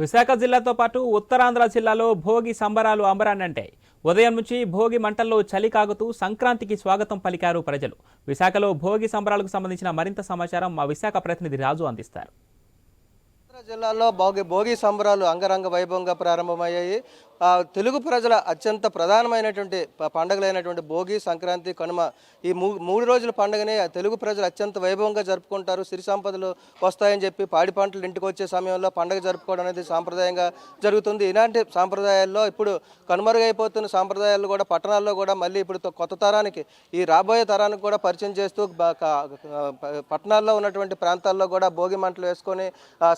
విశాఖ జిల్లాతో పాటు ఉత్తరాంధ్ర జిల్లాలో భోగి సంబరాలు అంబరాన్నంటాయి. ఉదయం నుంచి భోగి మంటల్లో చలి కాగుతూ సంక్రాంతికి స్వాగతం పలికారు ప్రజలు. విశాఖలో భోగి సంబరాలకు సంబంధించిన మరింత సమాచారం మా విశాఖ ప్రతినిధి రాజు అందిస్తారు. జిల్లాలో భోగి భోగి సంబరాలు అంగరంగ వైభవంగా ప్రారంభమయ్యాయి. తెలుగు ప్రజల అత్యంత ప్రధానమైనటువంటి పండుగలైనటువంటి భోగి సంక్రాంతి కనుమ ఈ మూ మూడు రోజుల పండుగనే తెలుగు ప్రజలు అత్యంత వైభవంగా జరుపుకుంటారు. సిరి సంపదలు వస్తాయని చెప్పి పాడి పంటలు ఇంటికి వచ్చే సమయంలో పండుగ జరుపుకోవడం అనేది సాంప్రదాయంగా జరుగుతుంది. ఇలాంటి సాంప్రదాయాల్లో ఇప్పుడు కనుమరుగైపోతున్న సాంప్రదాయాలు కూడా పట్టణాల్లో కూడా మళ్ళీ ఇప్పుడు కొత్త తరానికి ఈ రాబోయే తరానికి కూడా పరిచయం చేస్తూ పట్టణాల్లో ఉన్నటువంటి ప్రాంతాల్లో కూడా భోగి మంటలు వేసుకొని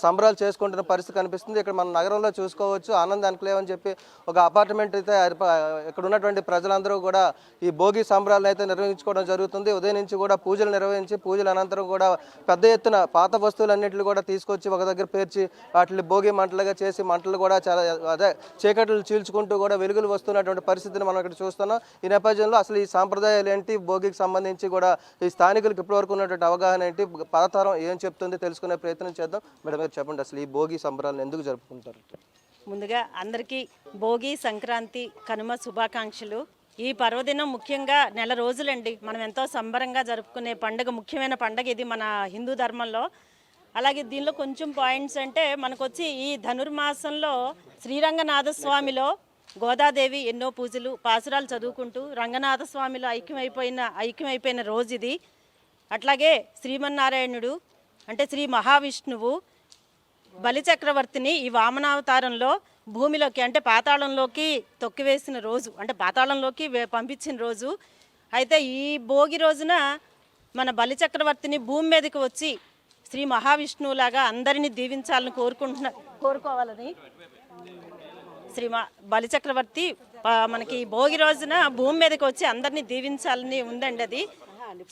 సంబరాలు చేసుకుంటున్న పరిస్థితి కనిపిస్తుంది. ఇక్కడ మన నగరంలో చూసుకోవచ్చు. ఆనంద్ లేవని అని చెప్పి ఒక అపార్ట్మెంట్ అయితే ఇక్కడ ఉన్నటువంటి ప్రజలందరూ కూడా ఈ భోగి సంబరాలను అయితే నిర్వహించుకోవడం జరుగుతుంది. ఉదయం నుంచి కూడా పూజలు నిర్వహించి పూజల అనంతరం కూడా పెద్ద ఎత్తున పాత వస్తువులన్నింటినీ కూడా తీసుకొచ్చి ఒక దగ్గర పేర్చి వాటిని భోగి మంటలుగా చేసి మంటలు కూడా చాలా అదే చీకట్లు చీల్చుకుంటూ కూడా వెలుగులు వస్తున్నటువంటి పరిస్థితిని మనం ఇక్కడ చూస్తున్నాం. ఈ నేపథ్యంలో అసలు ఈ సాంప్రదాయాలు ఏంటి? భోగికి సంబంధించి కూడా ఈ స్థానికులకు ఇప్పటివరకు ఉన్నటువంటి అవగాహన ఏంటి? పదతరం ఏం చెప్తుంది? తెలుసుకునే ప్రయత్నం చేద్దాం. మేడం మీరు చెప్పండి అసలు ఈ భోగి సంబరాలను ఎందుకు జరుపుకుంటారు? ముందుగా అందరికీ భోగి సంక్రాంతి కనుమ శుభాకాంక్షలు. ఈ పర్వదినం ముఖ్యంగా నెల రోజులండి. మనం ఎంతో సంబరంగా జరుపుకునే పండుగ ముఖ్యమైన పండుగ ఇది మన హిందూ ధర్మంలో. అలాగే దీనిలో కొంచెం పాయింట్స్ అంటే మనకు వచ్చి ఈ ధనుర్మాసంలో శ్రీరంగనాథస్వామిలో గోదాదేవి ఎన్నో పూజలు పాసురాలు చదువుకుంటూ రంగనాథ స్వామిలో ఐక్యమైపోయిన ఐక్యమైపోయిన రోజు ఇది. అట్లాగే శ్రీమన్నారాయణుడు అంటే శ్రీ మహావిష్ణువు బలిచక్రవర్తిని ఈ వామనావతారంలో భూమిలోకి అంటే పాతాళంలోకి తొక్కివేసిన రోజు అంటే పాతాళంలోకి పంపించిన రోజు. అయితే ఈ భోగి రోజున మన బలిచక్రవర్తిని భూమి మీదకి వచ్చి శ్రీ మహావిష్ణువులాగా అందరినీ దీవించాలని కోరుకుంటున్న కోరుకోవాలని శ్రీ మా బలిచక్రవర్తి మనకి భోగి రోజున భూమి మీదకి వచ్చి అందరినీ దీవించాలని ఉందండి అది.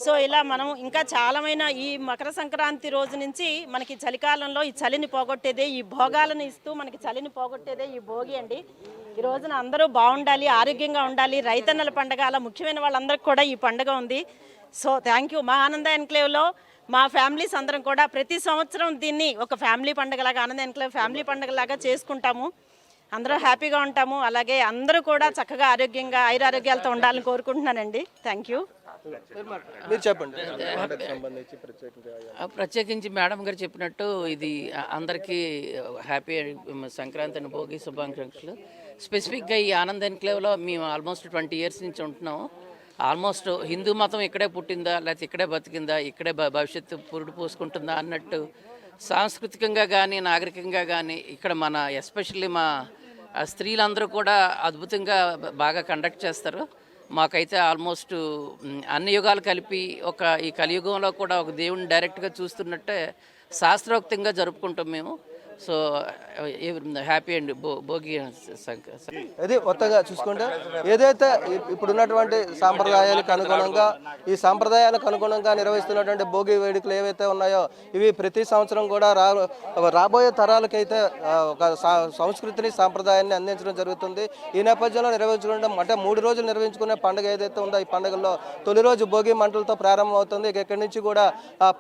సో ఇలా మనం ఇంకా చాలామైన ఈ మకర సంక్రాంతి రోజు నుంచి మనకి చలికాలంలో ఈ చలిని పోగొట్టేదే ఈ భోగాలను ఇస్తూ మనకి చలిని పోగొట్టేదే ఈ భోగి అండి. ఈ రోజున అందరూ బాగుండాలి ఆరోగ్యంగా ఉండాలి. రైతన్నల పండగ అలా ముఖ్యమైన వాళ్ళందరికీ కూడా ఈ పండగ ఉంది. సో థ్యాంక్ యూ మా ఆనంద ఎన్క్లేవ్లో మా ఫ్యామిలీస్ అందరం కూడా ప్రతి సంవత్సరం దీన్ని ఒక ఫ్యామిలీ పండగలాగా ఆనంద ఎన్క్లేవ్ ఫ్యామిలీ పండగలాగా చేసుకుంటాము. అందరూ హ్యాపీగా ఉంటాము. అలాగే అందరూ కూడా చక్కగా ఆరోగ్యంగా ఐరారోగ్యాలతో ఉండాలని కోరుకుంటున్నానండి. Thank you. మీరు చెప్పండి. సంబంధించి ప్రత్యేకంగా ప్రత్యేకించి మేడం గారు చెప్పినట్టు ఇది అందరికీ హ్యాపీ సంక్రాంతి అని భోగి శుభాకాంక్షలు. స్పెసిఫిక్గా ఈ ఆనంద్ ఎన్క్లేవ్లో మేము ఆల్మోస్ట్ ట్వంటీ ఇయర్స్ నుంచి ఉంటున్నాము. ఆల్మోస్ట్ హిందూ మతం ఇక్కడే పుట్టిందా లేకపోతే ఇక్కడే బతికిందా ఇక్కడే భవిష్యత్తు పురుడు పోసుకుంటుందా అన్నట్టు సాంస్కృతికంగా కానీ నాగరికంగా కానీ ఇక్కడ మన ఎస్పెషల్లీ మా స్త్రీలందరూ కూడా అద్భుతంగా బాగా కండక్ట్ చేస్తారు. మాకైతే ఆల్మోస్ట్ అన్ని యుగాలు కలిపి ఒక ఈ కలియుగంలో కూడా ఒక దేవుని డైరెక్ట్గా చూస్తున్నట్టే శాస్త్రోక్తంగా జరుపుకుంటాం మేము. సో హ్యాపీ అండి భోగి ఇది కొత్తగా చూసుకుంటే ఏదైతే ఇప్పుడు ఉన్నటువంటి సాంప్రదాయాలకు అనుగుణంగా ఈ సాంప్రదాయాలకు అనుగుణంగా నిర్వహిస్తున్నటువంటి భోగి వేడుకలు ఏవైతే ఉన్నాయో ఇవి ప్రతి సంవత్సరం కూడా రా రాబోయే తరాలకైతే ఒక సా- సంస్కృతిని సాంప్రదాయాన్ని అందించడం జరుగుతుంది. ఈ నేపథ్యంలో నిర్వహించుకుంటే అంటే మూడు రోజులు నిర్వహించుకునే పండుగ ఏదైతే ఉందో ఈ పండుగల్లో తొలి రోజు భోగి మంటలతో ప్రారంభం అవుతుంది. ఇక ఇక్కడి నుంచి కూడా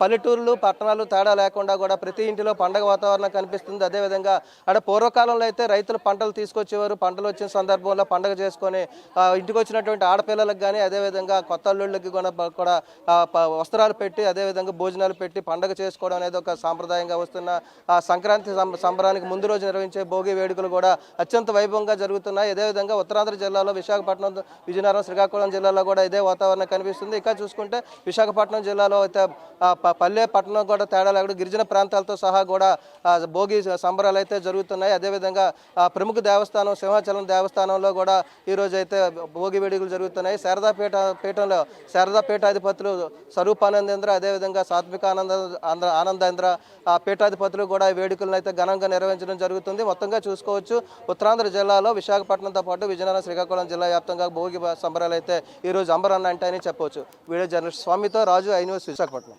పల్లెటూర్లు పట్టణాలు తేడా లేకుండా కూడా ప్రతి ఇంటిలో పండగ వాతావరణం కనిపిస్తుంది. అదేవిధంగా అక్కడ పూర్వకాలంలో అయితే రైతులు పంటలు తీసుకొచ్చేవారు. పంటలు వచ్చిన సందర్భంలో పండగ చేసుకొని ఇంటికి వచ్చినటువంటి ఆడపిల్లలకు కానీ అదేవిధంగా కొత్త అల్లుళ్ళకి కూడా కూడా వస్త్రాలు పెట్టి అదేవిధంగా భోజనాలు పెట్టి పండగ చేసుకోవడం అనేది ఒక సాంప్రదాయంగా వస్తున్న సంక్రాంతి సంబరానికి ముందు రోజు నిర్వహించే భోగి వేడుకలు కూడా అత్యంత వైభవంగా జరుగుతున్నాయి. అదేవిధంగా ఉత్తరాంధ్ర జిల్లాలో విశాఖపట్నం విజయనగరం శ్రీకాకుళం జిల్లాలో కూడా ఇదే వాతావరణం కనిపిస్తుంది. ఇంకా చూసుకుంటే విశాఖపట్నం జిల్లాలో అయితే పల్లె పట్టణం కూడా తేడా లేకుండా గిరిజన ప్రాంతాలతో సహా కూడా భోగి సంబరాలు అయితే జరుగుతున్నాయి. అదేవిధంగా ప్రముఖ దేవస్థానం సింహాచలం దేవస్థానంలో కూడా ఈరోజు అయితే భోగి వేడుకలు జరుగుతున్నాయి. శారదాపేట పీఠంలో శారదా పీఠాధిపతులు స్వరూపానందేంద్ర అదేవిధంగా సాత్వికానంద ఆనంద ఆనందేంద్ర ఆ పీఠాధిపతులు కూడా ఈ వేడుకలను అయితే ఘనంగా నిర్వహించడం జరుగుతుంది. మొత్తంగా చూసుకోవచ్చు ఉత్తరాంధ్ర జిల్లాలో విశాఖపట్నంతో పాటు విజయనగరం శ్రీకాకుళం జిల్లా వ్యాప్తంగా భోగి సంబరాలు అయితే ఈరోజు అంబరన్న అంటే అని చెప్పవచ్చు. వీడియో జర్నలిస్ట్ స్వామితో రాజు ఐ న్యూస్ విశాఖపట్నం.